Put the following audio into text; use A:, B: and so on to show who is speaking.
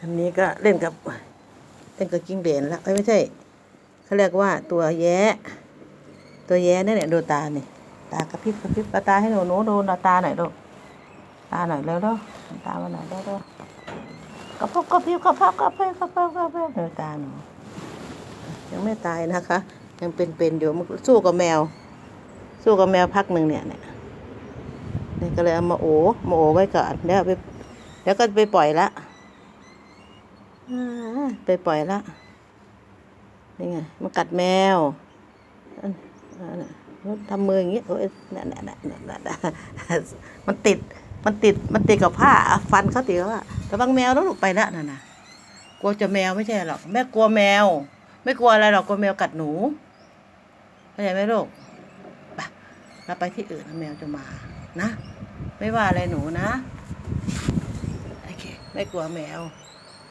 A: อันนี้ก็เล่นกับเล่นกับกิ้งเหลนแล้วเอ้ยไม่ใช่เขาเรียกว่าตัวแย้ตัวแย้เนี่ยเนี่ยดูตาเนี่ยตากระพริบกระพริบเอาตาให้หนูหนูดูตาหน่อยดูตาหน่อยแล้วดูตามาหน่อยแล้วดูกระพริบกระพริบกระพริบกระพริบกระพริบกระพริบดูตาหนูยังไม่ตายนะคะ ยังเป็นๆอยู่มันสู้กับแมว สู้กับแมวพักหนึ่งเนี่ยเนี่ยนี่ก็เลยเอามาโอมาโอไว้ก่อนเดี๋ยวไปเดี๋ยวก็ไปปล่อยละ ไปปล่อยละนี่ไงมันกัดแมวทำมืออย่างงี้โอ้ยนั่นนั่นนั่นมันติดมันติดมันติดกับผ้าฟันเขาติดว่าระวังแมวแล้วหลูกไปละนั่นนะกลัวจะแมวไม่ใช่หรอกแม่กลัวแมว ไม่กลัวอะไรหรอกกลัวแมวกัดหนูเข้าใจไหมลูกไปเราไปที่อื่นแมวจะมานะ ไม่ว่าอะไรหนูนะโอเคไม่กลัวแมว